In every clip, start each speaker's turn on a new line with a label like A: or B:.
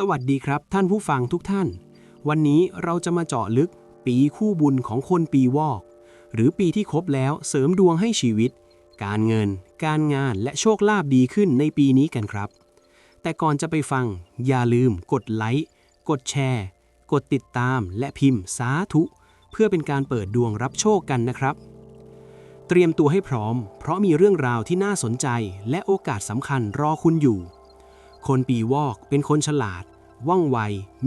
A: สวัสดีครับท่านผู้ฟังทุกท่าน วันนี้เราจะมาเจาะลึกปีคู่บุญของคนปีวอก หรือปีที่ครบแล้วเสริมดวงให้ชีวิต การเงิน การงานและโชคลาภดีขึ้นในปีนี้กันครับ แต่ก่อนจะไปฟัง อย่าลืมกดไลค์กดแชร์ กดติดตามและพิมพ์สาธุ เพื่อเป็นการเปิดดวงรับโชคกันนะครับ เตรียมตัวให้พร้อม เพราะมีเรื่องราวที่น่าสนใจและโอกาสสำคัญรอคุณอยู่ คนปีวอกเป็นคนฉลาด ว่องไว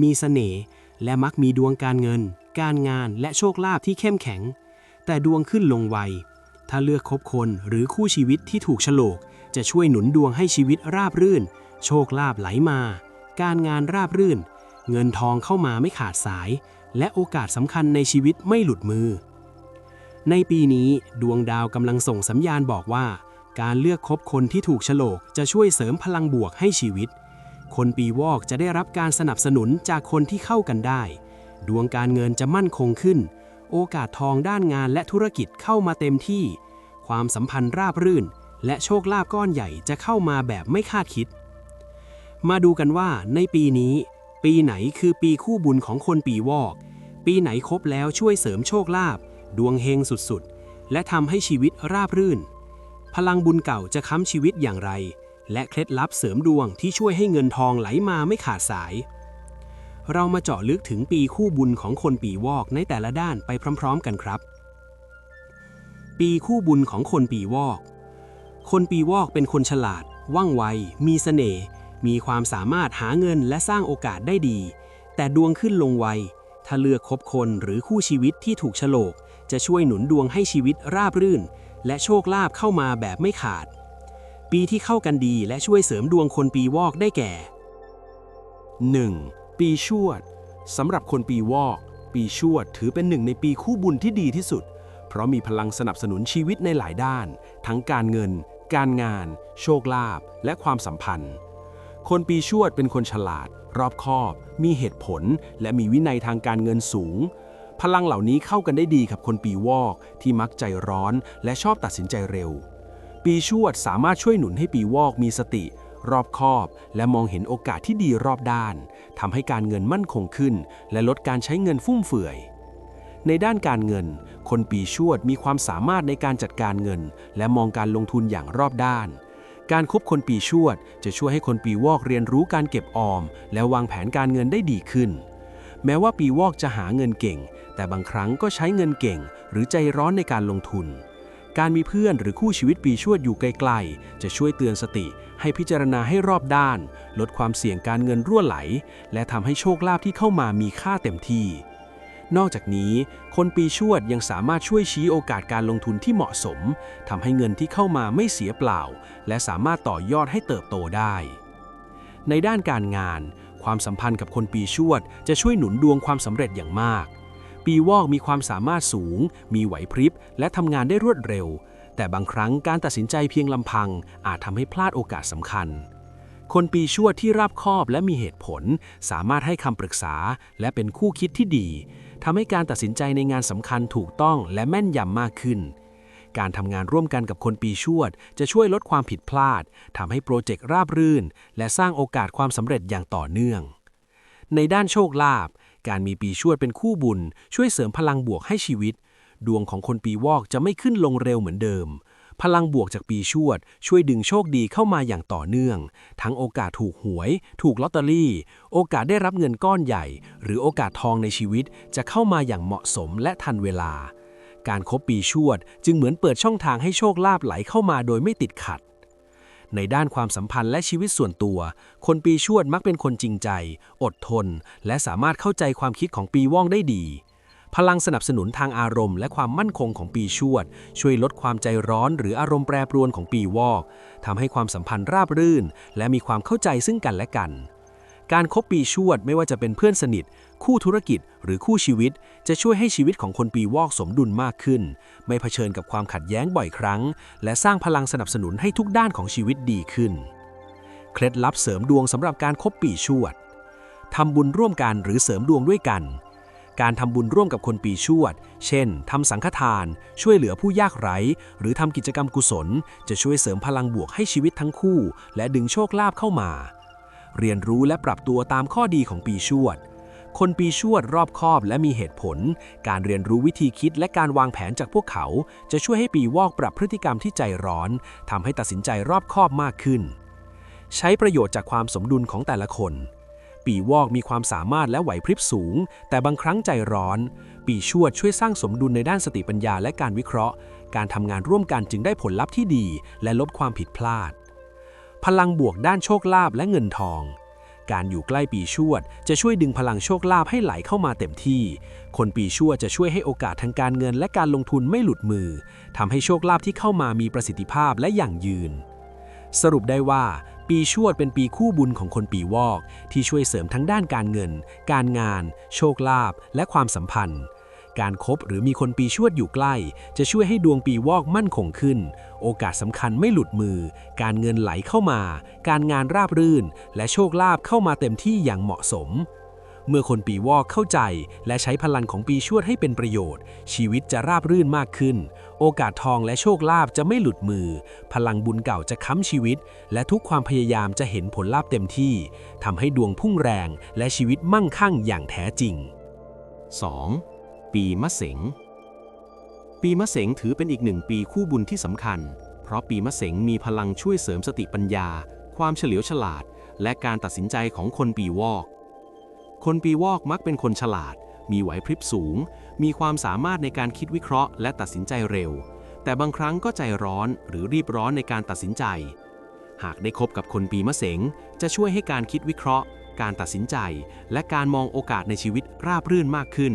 A: มีเสน่ห์ และมักมีดวงการเงิน การงานและโชคลาภที่เข้มแข็ง แต่ดวงขึ้นลงไว ถ้าเลือกคบคนหรือคู่ชีวิตที่ถูกโฉลก จะช่วยหนุนดวงให้ชีวิตราบรื่น โชคลาภไหลมา การงานราบรื่น เงินทองเข้ามาไม่ขาดสาย และโอกาสสำคัญในชีวิตไม่หลุดมือ ในปีนี้ดวงดาวกำลังส่งสัญญาณบอกว่า การเลือกคบคนที่ถูกโฉลกจะช่วยเสริมพลังบวกให้ชีวิต คนปีวอกจะได้รับการสนับสนุนจากคนที่เข้ากันได้ ดวงการเงินจะมั่นคงขึ้น โอกาสทองด้านงานและธุรกิจเข้ามาเต็มที่ ความสัมพันธ์ราบรื่น และโชคลาภก้อนใหญ่จะเข้ามาแบบไม่คาดคิด มาดูกันว่าในปีนี้ ปีไหนคือปีคู่บุญของคนปีวอก ปีไหนครบแล้วช่วยเสริมโชคลาภดวงเฮงสุดๆ และทำให้ชีวิตราบรื่น พลังบุญเก่าจะค้ำชีวิตอย่างไร และเคล็ดลับเสริมดวงที่ช่วยให้เงินทองไหลมาไม่ขาดสาย เรามาเจาะลึกถึงปีคู่บุญของคนปีวอกในแต่ละด้านไปพร้อม ๆ กันครับ ปีคู่บุญของคนปีวอก คนปีวอกเป็นคนฉลาด ว่องไว มีเสน่ห์ มีความสามารถหาเงินและสร้างโอกาสได้ดี แต่ดวงขึ้นลงไว ถ้าเลือกคบคนหรือคู่ชีวิตที่ถูกโฉลก จะช่วยหนุนดวงให้ชีวิตราบรื่น และโชคลาภเข้ามาแบบไม่ขาด ปีที่เข้ากันดีและช่วยเสริมดวงคนปีวอกได้แก่
B: 1. ปีชวดสำหรับคนปีวอก ปีชวดถือเป็นหนึ่งในปีคู่บุญที่ดีที่สุด เพราะมีพลังสนับสนุนชีวิตในหลายด้าน ทั้งการเงิน การงาน โชคลาภและความสัมพันธ์ คนปีชวดเป็นคนฉลาด รอบคอบ มีเหตุผล และมีวินัยทางการเงินสูง พลังเหล่านี้เข้ากันได้ดีกับคนปีวอกที่มักใจร้อนและชอบตัดสินใจเร็ว ปีชวดสามารถช่วยหนุนให้ปีวอกมีสติ รอบคอบ และมองเห็นโอกาสที่ดีรอบด้านทำให้การเงินมั่นคงขึ้น และลดการใช้เงินฟุ่มเฟือย ในด้านการเงิน คนปีชวดมีความสามารถในการจัดการเงิน และมองการลงทุนอย่างรอบด้านการคบคนปีชวด จะช่วยให้คนปีวอกเรียนรู้การเก็บออม และวางแผนการเงินได้ดีขึ้น แม้ว่าปีวอกจะหาเงินเก่ง แต่บางครั้งก็ใช้เงินเก่ง หรือใจร้อนในการลงทุน การมีเพื่อนหรือคู่ชีวิตปีชวดอยู่ไกลๆ จะช่วยเตือนสติ ให้พิจารณาให้รอบด้าน ลดความเสี่ยงการเงินรั่วไหล และทำให้โชคลาภที่เข้ามามีค่าเต็มที่ นอกจากนี้ คนปีชวดยังสามารถช่วยชี้โอกาสการลงทุนที่เหมาะสมทำให้เงินที่เข้ามาไม่เสียเปล่า และสามารถต่อยอดให้เติบโตได้ ในด้านการงานความสัมพันธ์กับคนปีชวดจะช่วยหนุนดวงความสำเร็จอย่างมาก ปีวอกมีความสามารถสูง มีไหวพริบ และทำงานได้รวดเร็ว แต่บางครั้งการตัดสินใจเพียงลำพัง อาจทำให้พลาดโอกาสสำคัญ คนปีชั่วที่ราบคอบและมีเหตุผล สามารถให้คำปรึกษา และเป็นคู่คิดที่ดีทำให้การตัดสินใจในงานสำคัญถูกต้องและแม่นยำมากขึ้นการทำงานร่วมกันกับคนปีชวด จะช่วยลดความผิดพลาดทำให้โปรเจกต์ราบรื่น และสร้างโอกาสความสำเร็จอย่างต่อเนื่อง ในด้านโชคลาภ การมีปีชวดเป็นคู่บุญ ช่วยเสริมพลังบวกให้ชีวิต ดวงของคนปีวอกจะไม่ขึ้นลงเร็วเหมือนเดิม พลังบวกจากปีชวด ช่วยดึงโชคดีเข้ามาอย่างต่อเนื่อง ทั้งโอกาสถูกหวย ถูกลอตเตอรี่ โอกาสได้รับเงินก้อนใหญ่ หรือโอกาสทองในชีวิตจะเข้ามาอย่างเหมาะสมและทันเวลา การครบปีชวด จึงเหมือนเปิดช่องทางให้โชคลาภไหลเข้ามาโดยไม่ติดขัด ในด้านความสัมพันธ์และชีวิตส่วนตัว คนปีชวดมักเป็นคนจริงใจ อดทน และสามารถเข้าใจความคิดของปีว่องได้ดี พลังสนับสนุนทางอารมณ์และความมั่นคงของปีชวด ช่วยลดความใจร้อน หรืออารมณ์แปรปรวนของปีวอกทำให้ความสัมพันธ์ราบรื่น และมีความเข้าใจซึ่งกันและกัน การคบปีชวดไม่ว่าจะเป็นเพื่อนสนิท คู่ธุรกิจหรือคู่ชีวิต จะช่วยให้ชีวิตของคนปีวอกสมดุลมากขึ้น ไม่เผชิญกับความขัดแย้งบ่อยครั้ง และสร้างพลังสนับสนุนให้ทุกด้านของชีวิตดีขึ้น เคล็ดลับเสริมดวงสำหรับการคบปีชวดทำบุญร่วมกันหรือเสริมดวงด้วยกัน การทำบุญร่วมกับคนปีชวด เช่น ทำสังฆทาน ช่วยเหลือผู้ยากไร้ หรือทำกิจกรรมกุศล จะช่วยเสริมพลังบวกให้ชีวิตทั้งคู่ และดึงโชคลาภเข้ามา เรียนรู้และปรับตัวตามข้อดีของปีชวด คนปีชวดรอบคอบและมีเหตุผล การเรียนรู้วิธีคิดและการวางแผนจากพวกเขา จะช่วยให้ปีวอกปรับพฤติกรรมที่ใจร้อนทำให้ตัดสินใจรอบคอบมากขึ้น ใช้ประโยชน์จากความสมดุลของแต่ละคน ปีวอกมีความสามารถและไหวพริบสูง แต่บางครั้งใจร้อน ปีชวดช่วยสร้างสมดุลในด้านสติปัญญาและการวิเคราะห์ การทำงานร่วมกันจึงได้ผลลัพธ์ที่ดี และลดความผิดพลาด พลังบวกด้านโชคลาภและเงินทอง การอยู่ใกล้ปีชวด จะช่วยดึงพลังโชคลาภให้ไหลเข้ามาเต็มที่ คนปีชวดจะช่วยให้โอกาสทางการเงินและการลงทุนไม่หลุดมือทำให้โชคลาภที่เข้ามามีประสิทธิภาพและอย่างยืน สรุปได้ว่า ปีชวดเป็นปีคู่บุญของคนปีวอก ที่ช่วยเสริมทั้งด้านการเงิน การงาน โชคลาภและความสัมพันธ์ การครบหรือมีคนปีชวดอยู่ใกล้ จะช่วยให้ดวงปีวอกมั่นคงขึ้น โอกาสสำคัญไม่หลุดมือ การเงินไหลเข้ามา การงานราบรื่น และโชคลาภเข้ามาเต็มที่อย่างเหมาะสม เมื่อคนปีวอกเข้าใจ และใช้พลังของปีชวดให้เป็นประโยชน์ ชีวิตจะราบรื่นมากขึ้น โอกาสทองและโชคลาภจะไม่หลุดมือ พลังบุญเก่าจะค้ำชีวิต และทุกความพยายามจะเห็นผลลัพธ์เต็มที่ทำให้ดวงพุ่งแรง และชีวิตมั่งคั่งอย่างแท้จริง
A: 2. ปีมะเสง ปีมะเสงถือเป็นอีกหนึ่งปีคู่บุญที่สำคัญ เพราะปีมะเสงมีพลังช่วยเสริมสติปัญญา ความเฉลียวฉลาด และการตัดสินใจของคนปีวอก คนปีวอกมักเป็นคนฉลาด มีไหวพริบสูง มีความสามารถในการคิดวิเคราะห์ และตัดสินใจเร็ว แต่บางครั้งก็ใจร้อนหรือรีบร้อนในการตัดสินใจ หากได้คบกับคนปีมะเสงจะช่วยให้การคิดวิเคราะห์ การตัดสินใจ และการมองโอกาสในชีวิตราบรื่นมากขึ้น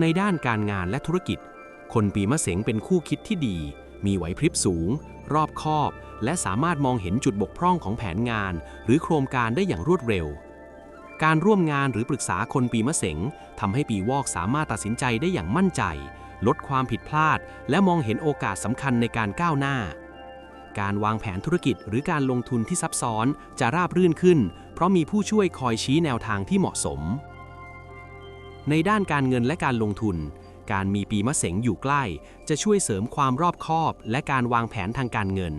A: ในด้านการงานและธุรกิจ คนปีมะเสงเป็นคู่คิดที่ดี มีไหวพริบสูง รอบคอบ และสามารถมองเห็นจุดบกพร่องของแผนงาน หรือโครงการได้อย่างรวดเร็ว การร่วมงานหรือปรึกษาคนปีมะเสงทำให้ปีวอกสามารถตัดสินใจได้อย่างมั่นใจ ลดความผิดพลาด และมองเห็นโอกาสสำคัญในการก้าวหน้าการวางแผนธุรกิจหรือการลงทุนที่ซับซ้อนจะราบรื่นขึ้น เพราะมีผู้ช่วยคอยชี้แนวทางที่เหมาะสม ในด้านการเงินและการลงทุน การมีปีมะเสงอยู่ใกล้ จะช่วยเสริมความรอบคอบ และการวางแผนทางการเงิน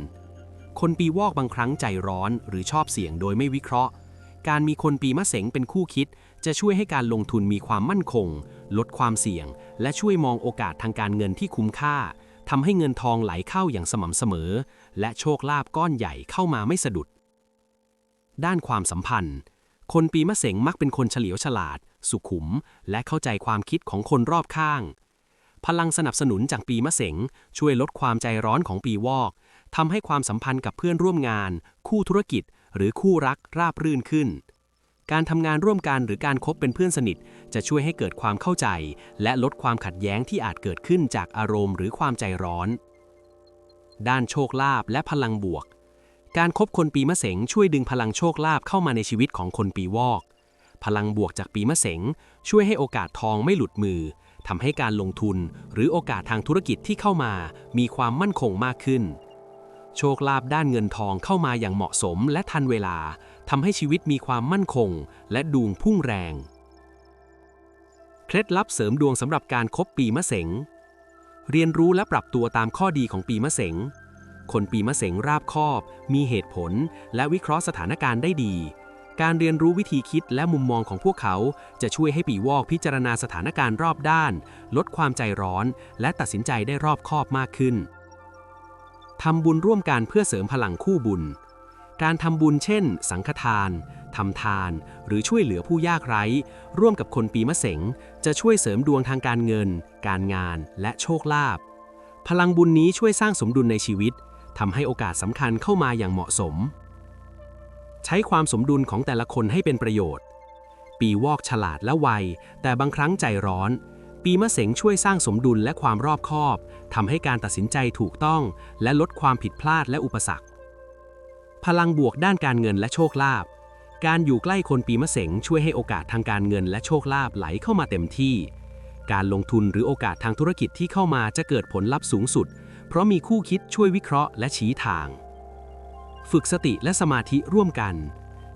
A: คนปีวอกบางครั้งใจร้อนหรือชอบเสี่ยงโดยไม่วิเคราะห์ การมีคนปีมะเสงเป็นคู่คิด จะช่วยให้การลงทุนมีความมั่นคง ลดความเสี่ยง และช่วยมองโอกาสทางการเงินที่คุ้มค่าทำให้เงินทองไหลเข้าอย่างสม่ำเสมอ และโชคลาภก้อนใหญ่เข้ามาไม่สะดุด ด้านความสัมพันธ์ คนปีมะเสงมักเป็นคนเฉลียวฉลาด สุขุม และเข้าใจความคิดของคนรอบข้าง พลังสนับสนุนจากปีมะเสงช่วยลดความใจร้อนของปีวอกทำให้ความสัมพันธ์กับเพื่อนร่วมงาน คู่ธุรกิจ หรือคู่รักราบรื่นขึ้น การทำงานร่วมกันหรือการคบเป็นเพื่อนสนิท จะช่วยให้เกิดความเข้าใจ และลดความขัดแย้งที่อาจเกิดขึ้นจากอารมณ์หรือความใจร้อน ด้านโชคลาภและพลังบวก การคบคนปีมะเสงช่วยดึงพลังโชคลาภเข้ามาในชีวิตของคนปีวอก พลังบวกจากปีมะเสงช่วยให้โอกาสทองไม่หลุดมือทำให้การลงทุนหรือโอกาสทางธุรกิจที่เข้ามามีความมั่นคงมากขึ้น โชคลาภด้านเงินทองเข้ามาอย่างเหมาะสมและทันเวลาทำให้ชีวิตมีความมั่นคง และดวงพุ่งแรง เคล็ดลับเสริมดวงสำหรับการคบปีมะเสงเรียนรู้และปรับตัวตามข้อดีของปีมะเสงคนปีมะเสงราบคอบ มีเหตุผล และวิเคราะห์สถานการณ์ได้ดี การเรียนรู้วิธีคิดและมุมมองของพวกเขา จะช่วยให้ปีวอกพิจารณาสถานการณ์รอบด้าน ลดความใจร้อน และตัดสินใจได้รอบคอบมากขึ้นทำบุญร่วมกันเพื่อเสริมพลังคู่บุญ การทำบุญเช่น สังฆทานทำทาน หรือช่วยเหลือผู้ยากไร้ ร่วมกับคนปีมะเสงจะช่วยเสริมดวงทางการเงิน การงาน และโชคลาภพลังบุญนี้ช่วยสร้างสมดุลในชีวิตทำให้โอกาสสำคัญเข้ามาอย่างเหมาะสม ใช้ความสมดุลของแต่ละคนให้เป็นประโยชน์ ปีวอกฉลาดและไว แต่บางครั้งใจร้อน ปีมะเสงช่วยสร้างสมดุลและความรอบคอบทำให้การตัดสินใจถูกต้อง และลดความผิดพลาดและอุปสรรค พลังบวกด้านการเงินและโชคลาภการอยู่ใกล้คนปีมะเสงช่วยให้โอกาสทางการเงินและโชคลาภไหลเข้ามาเต็มที่ การลงทุนหรือโอกาสทางธุรกิจที่เข้ามาจะเกิดผลลัพธ์สูงสุด เพราะมีคู่คิดช่วยวิเคราะห์และชี้ทาง ฝึกสติและสมาธิร่วมกัน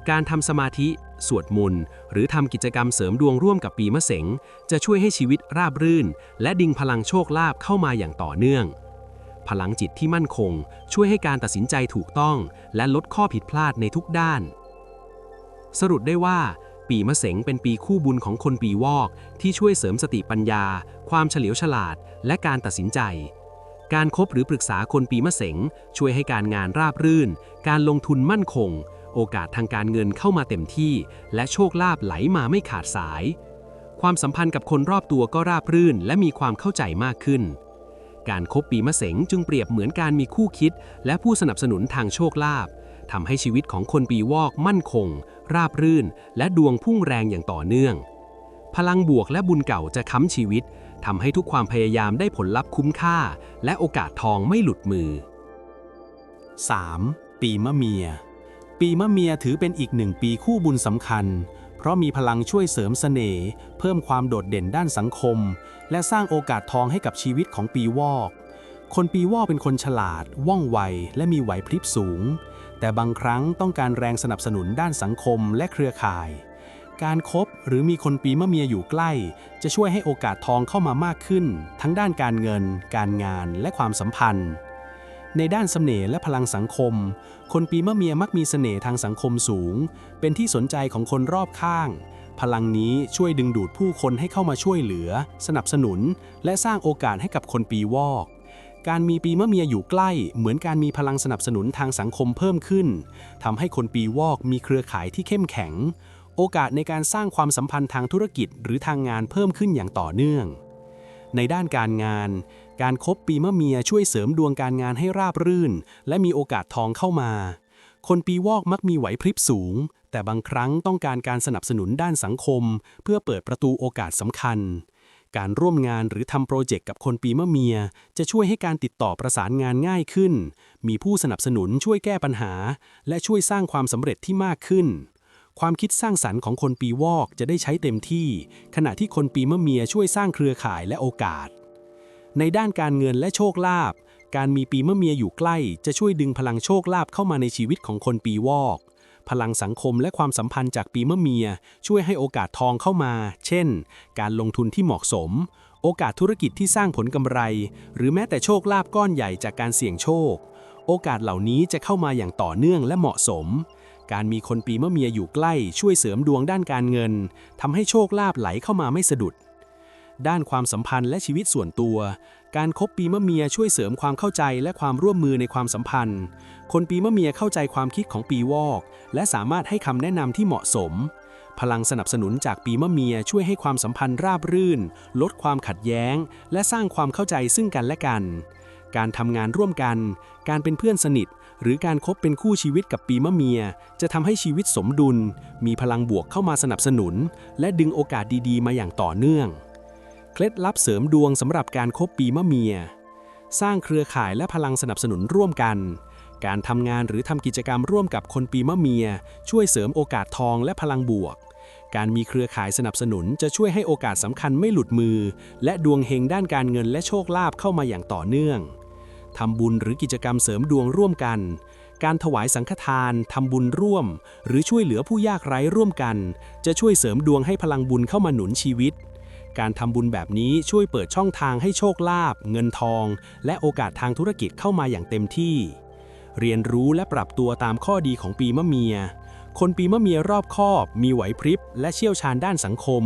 A: การทำสมาธิ สวดมนต์ หรือทำกิจกรรมเสริมดวงร่วมกับปีมะเสงจะช่วยให้ชีวิตราบรื่น และดึงพลังโชคลาภเข้ามาอย่างต่อเนื่อง พลังจิตที่มั่นคง ช่วยให้การตัดสินใจถูกต้อง และลดข้อผิดพลาดในทุกด้าน สรุปได้ว่า ปีมะเสงเป็นปีคู่บุญของคนปีวอก ที่ช่วยเสริมสติปัญญา ความเฉลียวฉลาด และการตัดสินใจ การคบหรือปรึกษาคนปีมะเสงช่วยให้การงานราบรื่น การลงทุนมั่นคง โอกาสทางการเงินเข้ามาเต็มที่ และโชคลาภไหลมาไม่ขาดสาย ความสัมพันธ์กับคนรอบตัวก็ราบรื่น และมีความเข้าใจมากขึ้น การคบปีมะเสงจึงเปรียบเหมือนการมีคู่คิด และผู้สนับสนุนทางโชคลาภทำให้ชีวิตของคนปีวอกมั่นคง ราบรื่น และดวงพุ่งแรงอย่างต่อเนื่อง พลังบวกและบุญเก่าจะค้ำชีวิตทำให้ทุกความพยายามได้ผลลัพธ์คุ้มค่า และโอกาสทองไม่หลุดมือ
C: 3. ปีมะเมีย ปีมะเมียถือเป็นอีกหนึ่งปีคู่บุญสำคัญ เพราะมีพลังช่วยเสริมเสน่ห์เพิ่มความโดดเด่นด้านสังคม และสร้างโอกาสทองให้กับชีวิตของปีวอก คนปีวอกเป็นคนฉลาด ว่องไว และมีไหวพริบสูง แต่บางครั้งต้องการแรงสนับสนุนด้านสังคมและเครือข่าย การครบหรือมีคนปีมะเมียอยู่ใกล้ จะช่วยให้โอกาสทองเข้ามามากขึ้น ทั้งด้านการเงิน การงานและความสัมพันธ์ ในด้านเสน่ห์และพลังสังคม คนปีมะเมียมักมีเสน่ห์ทางสังคมสูง เป็นที่สนใจของคนรอบข้าง พลังนี้ช่วยดึงดูดผู้คนให้เข้ามาช่วยเหลือ สนับสนุน และสร้างโอกาสให้กับคนปีวอกการมีปีมะเมียอยู่ใกล้ เหมือนการมีพลังสนับสนุนทางสังคมเพิ่มขึ้นทำให้คนปีวอกมีเครือข่ายที่เข้มแข็ง โอกาสในการสร้างความสัมพันธ์ทางธุรกิจหรือทางงานเพิ่มขึ้นอย่างต่อเนื่อง ในด้านการงาน การครบปีมะเมียช่วยเสริมดวงการงานให้ราบรื่น และมีโอกาสทองเข้ามา คนปีวอกมักมีไหวพริบสูง แต่บางครั้งต้องการการสนับสนุนด้านสังคม เพื่อเปิดประตูโอกาสสำคัญ การร่วมงานหรือทำโปรเจกต์กับคนปีมะเมีย จะช่วยให้การติดต่อประสานงานง่ายขึ้น มีผู้สนับสนุนช่วยแก้ปัญหา และช่วยสร้างความสำเร็จที่มากขึ้น ความคิดสร้างสรรค์ของคนปีวอกจะได้ใช้เต็มที่ ขณะที่คนปีมะเมียช่วยสร้างเครือข่ายและโอกาส ในด้านการเงินและโชคลาภการมีปีมะเมียอยู่ใกล้จะช่วยดึงพลังโชคลาภเข้ามาในชีวิตของคนปีวอก พลังสังคมและความสัมพันธ์จากปีมะเมียช่วยให้โอกาสทองเข้ามา เช่น การลงทุนที่เหมาะสม โอกาสธุรกิจที่สร้างผลกำไร หรือแม้แต่โชคลาภก้อนใหญ่จากการเสี่ยงโชค โอกาสเหล่านี้จะเข้ามาอย่างต่อเนื่องและเหมาะสม การมีคนปีมะเมียอยู่ใกล้ช่วยเสริมดวงด้านการเงินทำให้โชคลาภไหลเข้ามาไม่สะดุด ด้านความสัมพันธ์และชีวิตส่วนตัว การคบปีมะเมียช่วยเสริมความเข้าใจและความร่วมมือในความสัมพันธ์ คนปีมะเมียเข้าใจความคิดของปีวอก และสามารถให้คำแนะนำที่เหมาะสม พลังสนับสนุนจากปีมะเมียช่วยให้ความสัมพันธ์ราบรื่น ลดความขัดแย้ง และสร้างความเข้าใจซึ่งกันและกัน การทำงานร่วมกัน การเป็นเพื่อนสนิท หรือการคบเป็นคู่ชีวิตกับปีมะเมีย จะทำให้ชีวิตสมดุล มีพลังบวกเข้ามาสนับสนุน และดึงโอกาสดีๆ มาอย่างต่อเนื่อง เคล็ดลับเสริมดวงสำหรับการคบปีมะเมีย สร้างเครือข่ายและพลังสนับสนุนร่วมกัน การทำงานหรือทำกิจกรรมร่วมกับคนปีมะเมีย ช่วยเสริมโอกาสทองและพลังบวก การมีเครือข่ายสนับสนุนจะช่วยให้โอกาสสำคัญไม่หลุดมือ และดวงเฮงด้านการเงินและโชคลาภเข้ามาอย่างต่อเนื่อง ทำบุญหรือกิจกรรมเสริมดวงร่วมกัน การถวายสังฆทาน ทำบุญร่วม หรือช่วยเหลือผู้ยากไร้ร่วมกัน จะช่วยเสริมดวงให้พลังบุญเข้ามาหนุนชีวิต การทำบุญแบบนี้ช่วยเปิดช่องทางให้โชคลาภเงินทอง และโอกาสทางธุรกิจเข้ามาอย่างเต็มที่ เรียนรู้และปรับตัวตามข้อดีของปีมะเมียคนปีมะเมียรอบคอบ มีไหวพริบ และเชี่ยวชาญด้านสังคม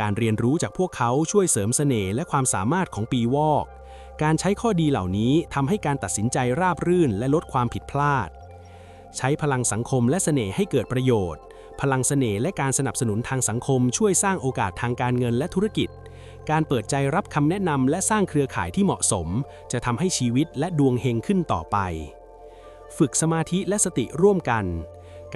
C: การเรียนรู้จากพวกเขาช่วยเสริมเสน่ห์และความสามารถของปีวอก การใช้ข้อดีเหล่านี้ทำให้การตัดสินใจราบรื่นและลดความผิดพลาด ใช้พลังสังคมและเสน่ห์ให้เกิดประโยชน์ พลังเสน่ห์และการสนับสนุนทางสังคม ช่วยสร้างโอกาสทางการเงินและธุรกิจ การเปิดใจรับคำแนะนำและสร้างเครือข่ายที่เหมาะสม จะทำให้ชีวิตและดวงเฮงขึ้นต่อไป ฝึกสมาธิและสติร่วมกัน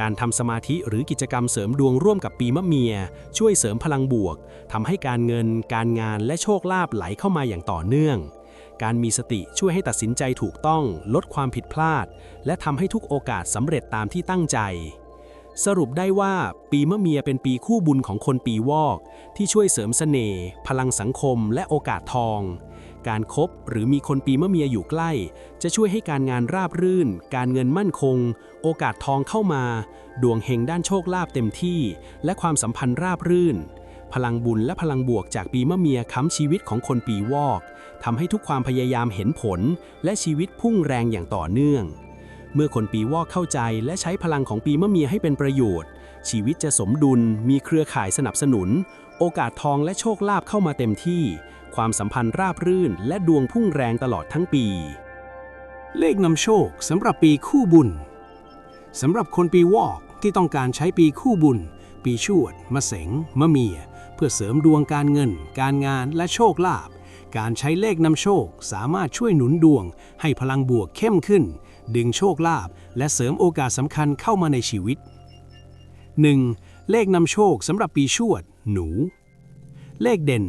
C: การทำสมาธิหรือกิจกรรมเสริมดวงร่วมกับปีมะเมีย ช่วยเสริมพลังบวกทำให้การเงิน การงานและโชคลาภไหลเข้ามาอย่างต่อเนื่อง การมีสติช่วยให้ตัดสินใจถูกต้อง ลดความผิดพลาด และทำให้ทุกโอกาสสำเร็จตามที่ตั้งใจ สรุปได้ว่าปีมะเมียเป็นปีคู่บุญของคนปีวอก ที่ช่วยเสริมเสน่ห์พลังสังคม และโอกาสทอง การคบหรือมีคนปีมะเมียอยู่ใกล้ จะช่วยให้การงานราบรื่น การเงินมั่นคง โอกาสทองเข้ามา ดวงเฮงด้านโชคลาภเต็มที่ และความสัมพันธ์ราบรื่น พลังบุญและพลังบวกจากปีมะเมียค้ำชีวิตของคนปีวอกทำให้ทุกความพยายามเห็นผล และชีวิตพุ่งแรงอย่างต่อเนื่อง เมื่อคนปีวอกเข้าใจและใช้พลังของปีมะเมียให้เป็นประโยชน์ ชีวิตจะสมดุล มีเครือข่ายสนับสนุน โอกาสทองและโชคลาภเข้ามาเต็มที่ ความสัมพันธ์ราบรื่น และดวงพุ่งแรงตลอดทั้งปี
A: เลขนำโชคสำหรับปีคู่บุญสำหรับคนปีวอกที่ต้องการใช้ปีคู่บุญ ปีชวด มะเสง มะเมีย เพื่อเสริมดวงการเงิน การงานและโชคลาภ การใช้เลขนำโชคสามารถช่วยหนุนดวง ให้พลังบวกเข้มขึ้น ดึงโชคลาภและเสริมโอกาสสำคัญเข้ามาในชีวิต 1. เลขนำโชคสำหรับปีชวด หนู เลขเด่น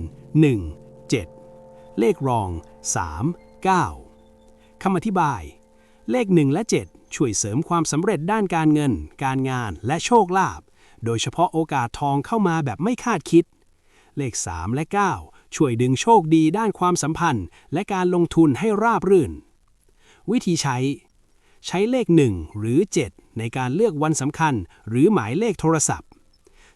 A: 1 7 เลขรอง 3 9คำอธิบาย เลข 1 และ 7 ช่วยเสริมความสำเร็จด้านการเงิน การงานและโชคลาภ โดยเฉพาะโอกาสทองเข้ามาแบบไม่คาดคิด เลข 3 และ 9 ช่วยดึงโชคดีด้านความสัมพันธ์ และการลงทุนให้ราบรื่น วิธีใช้ ใช้เลข 1 หรือ 7 ในการเลือกวันสำคัญ หรือหมายเลขโทรศัพท์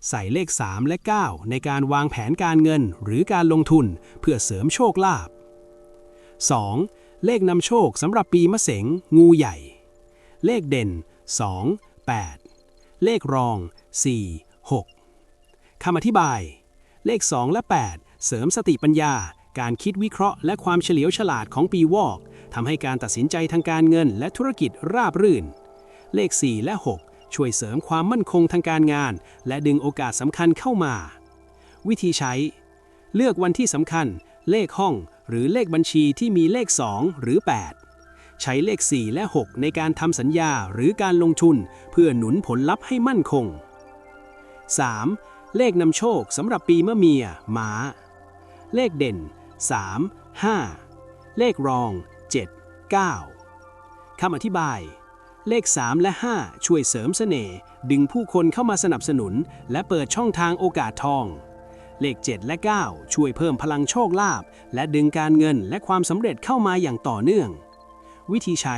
A: ใส่เลข 3 และ 9 ในการวางแผนการเงินหรือการลงทุนเพื่อเสริมโชคลาภ 2. เลขนำโชคสำหรับปีมะเสงงูใหญ่ เลขเด่น 2 8 เลขรอง 4 6คำอธิบาย เลข 2 และ 8 เสริมสติปัญญา การคิดวิเคราะห์และความเฉลียวฉลาดของปีวอกทำให้การตัดสินใจทางการเงินและธุรกิจราบรื่น เลข 4 และ 6 ช่วยเสริมความมั่นคงทางการงาน และดึงโอกาสสำคัญเข้ามา วิธีใช้ เลือกวันที่สำคัญ เลขห้อง หรือเลขบัญชีที่มีเลข 2 หรือ 8ใช้เลข 4 และ 6 ในการทำสัญญาหรือการลงทุน เพื่อหนุนผลลัพธ์ให้มั่นคง 3. เลขนำโชคสำหรับปีมะเมียม้า เลขเด่น 3 5 เลขรอง 7 9 คำอธิบาย เลข 3 และ 5 ช่วยเสริมเสน่ห์ดึงผู้คนเข้ามาสนับสนุน และเปิดช่องทางโอกาสทอง เลข 7 และ 9 ช่วยเพิ่มพลังโชคลาภและดึงการเงินและความสำเร็จเข้ามาอย่างต่อเนื่อง วิธีใช้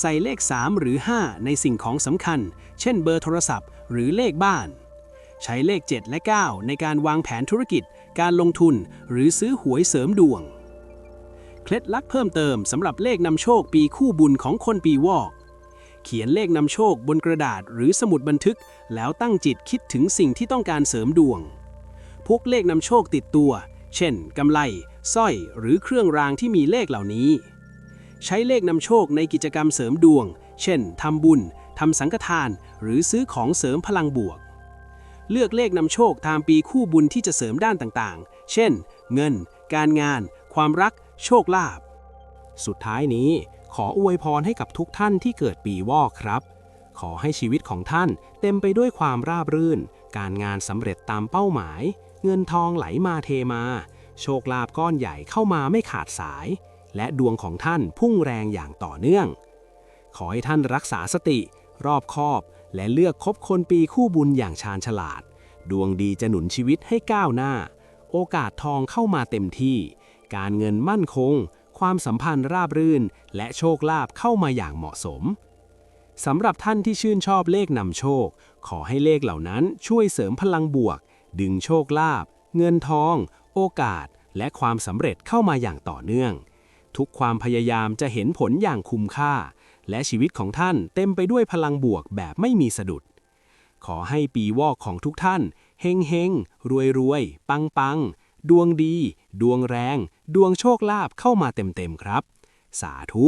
A: ใส่เลข 3 หรือ 5 ในสิ่งของสำคัญ เช่นเบอร์โทรศัพท์ หรือเลขบ้าน ใช้เลข 7 และ 9 ในการวางแผนธุรกิจ การลงทุน หรือซื้อหวยเสริมดวง เคล็ดลับเพิ่มเติมสำหรับเลขนำโชคปีคู่บุญของคนปีวอก เขียนเลขนำโชคบนกระดาษหรือสมุดบันทึก แล้วตั้งจิตคิดถึงสิ่งที่ต้องการเสริมดวงพกเลขนำโชคติดตัว เช่นกำไลสร้อย หรือเครื่องรางที่มีเลขเหล่านี้ ใช้เลขนำโชคในกิจกรรมเสริมดวง เช่นทำบุญทำสังฆทาน หรือซื้อของเสริมพลังบวก เลือกเลขนำโชคตามปีคู่บุญที่จะเสริมด้านต่างๆ เช่น เงิน การงาน ความรัก โชคลาภ
B: สุดท้ายนี้ขออวยพรให้กับทุกท่านที่เกิดปีวอกครับ ขอให้ชีวิตของท่านเต็มไปด้วยความราบรื่น การงานสำเร็จตามเป้าหมาย เงินทองไหลมาเทมา โชคลาภก้อนใหญ่เข้ามาไม่ขาดสาย และดวงของท่านพุ่งแรงอย่างต่อเนื่อง ขอให้ท่านรักษาสติ รอบคอบ และเลือกคบคนปีคู่บุญอย่างชาญฉลาด ดวงดีจะหนุนชีวิตให้ก้าวหน้า โอกาสทองเข้ามาเต็มที่ การเงินมั่นคง ความสัมพันธ์ราบรื่น และโชคลาภเข้ามาอย่างเหมาะสมสำหรับท่านที่ชื่นชอบเลขนำโชค ขอให้เลขเหล่านั้นช่วยเสริมพลังบวก ดึงโชคลาภเงินทอง โอกาส และความสำเร็จเข้ามาอย่างต่อเนื่อง ทุกความพยายามจะเห็นผลอย่างคุ้มค่า และชีวิตของท่านเต็มไปด้วยพลังบวกแบบไม่มีสะดุด ขอให้ปีวอกของทุกท่าน เฮงเฮงรวยรวยปังปังดวงดี ดวงแรง ดวงโชคลาภเข้ามาเต็มๆครับ สาธุ